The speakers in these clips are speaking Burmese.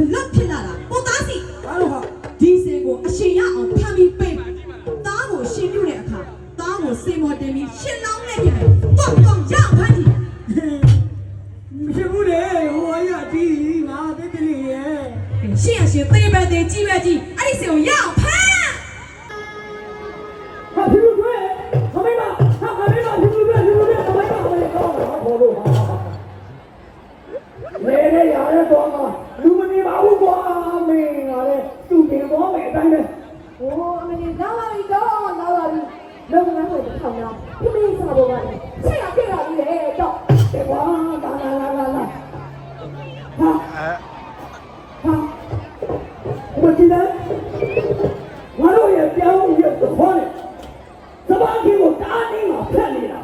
ဘလောက်ဖြစ်လာတာကိုသားစီဘာလို့ဟာဒီစေကိုအရှင်ရအောင်ဖမ်းပြီးပိတ်သားကိုရှင်ပြုတဲ့အခါသားကိုစေမော်တင်ပြီးရှင်လောင်းနဲ့ပြင်တော့တော့ရအောင်ဖမ်းကြည့်မရှိဘူးလေဟိုအရာကြီးငါတိတ်တိလေးရဲ့ရှင်ရရှင်သေပဲသေကြီးပဲကြီးအဲ့ဒီစေကိုရ အဲဟာဘယ်ကြည့်လဲငါတို့ရဲ့ပြောင်းရဲ့သဘောနဲ့သဘာကြီးကိုတားနေမှာဖက်နေတာ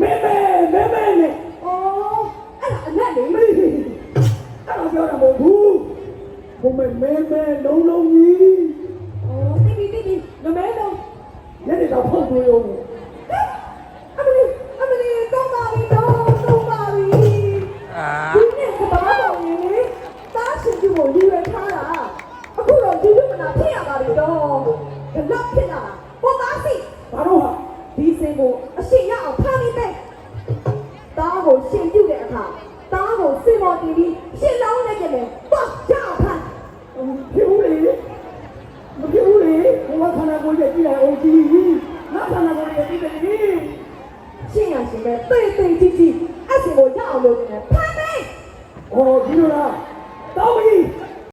မဲမဲမဲမဲနဲ့ဩအဲ့ဒါအနက်လေမေးအဲ့တော့ပြောတာမဟုတ်ဘူးဘုမဲမဲမဲလုံးလုံးကြီးဩတိတိတိမမဲတော့ညနေတော့ဖုတ်သွေးအော ကိုရည်ရွယ်ထားတာအခုတော့ဒီလူမနာဖြစ်ရပါပြီတော့ဘလောက်ဖြစ်လာတာပုံသားစီဘာလို့ဟာဒီစင်ကိုအရှင်ရအောင်ဖမ်းပြီးပဲတားကိုရှင်ပြုတ်တဲ့အခါတားကိုစင်ပေါ်တီးပြီးရှင်လောင်းလိုက်ကြတယ်ပေါ့ရအောင်ဖမ်းဖြစ်ဦးလေမဖြစ်ဦးလေဘဝခန္ဓာကိုယ်ရဲ့ကြည့်ရအောင်ကြည့်နောက်ခန္ဓာကိုယ်ရဲ့ကြည့်တယ်ရှင်ရရှင်ပဲတိတ်တိတ်ကြည့်ကြည့်အဲ့စင်ကိုရအောင်လုပ်နေတယ်ဖမ်းမယ်ဟောဒီလိုလား Tá Dá um.